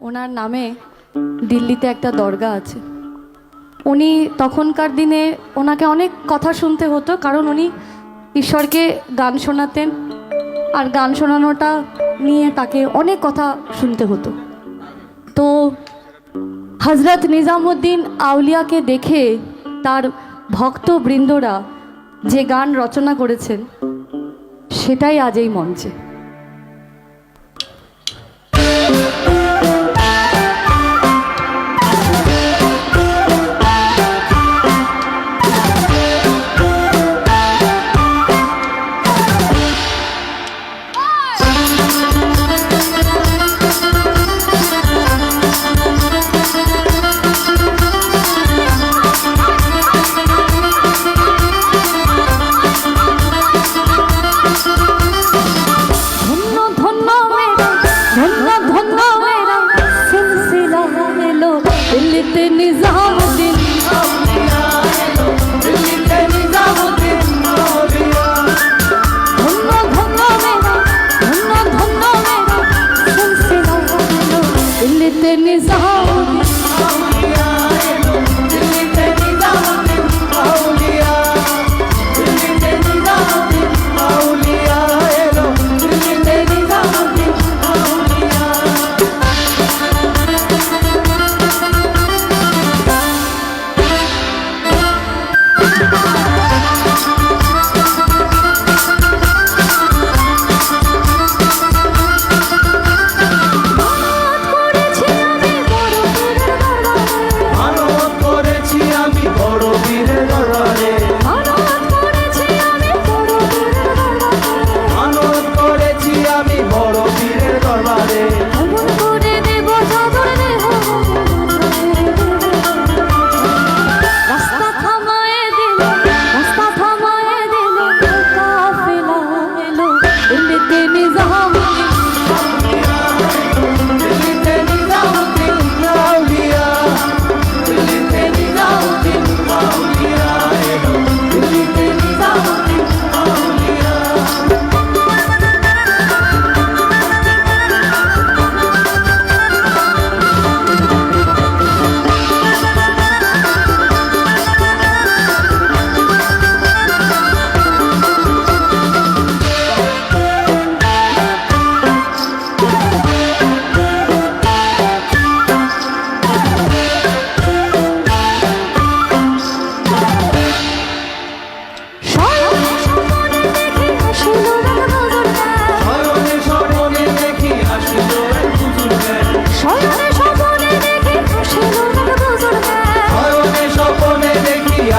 ওনার নামে দিল্লিতে একটা দরগা আছে। উনি তখনকার দিনে ওনাকে অনেক কথা শুনতে হতো, কারণ উনি ঈশ্বরকে গান শোনাতেন আর গান শোনানোটা নিয়ে তাকে অনেক কথা শুনতে হতো। তো হজরত নিজামুদ্দিন আউলিয়াকে দেখে তার ভক্তবৃন্দরা যে গান রচনা করেছেন, সেটাই আজ এই মঞ্চে।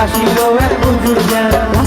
আসিল এক হুজুর। রাস্তা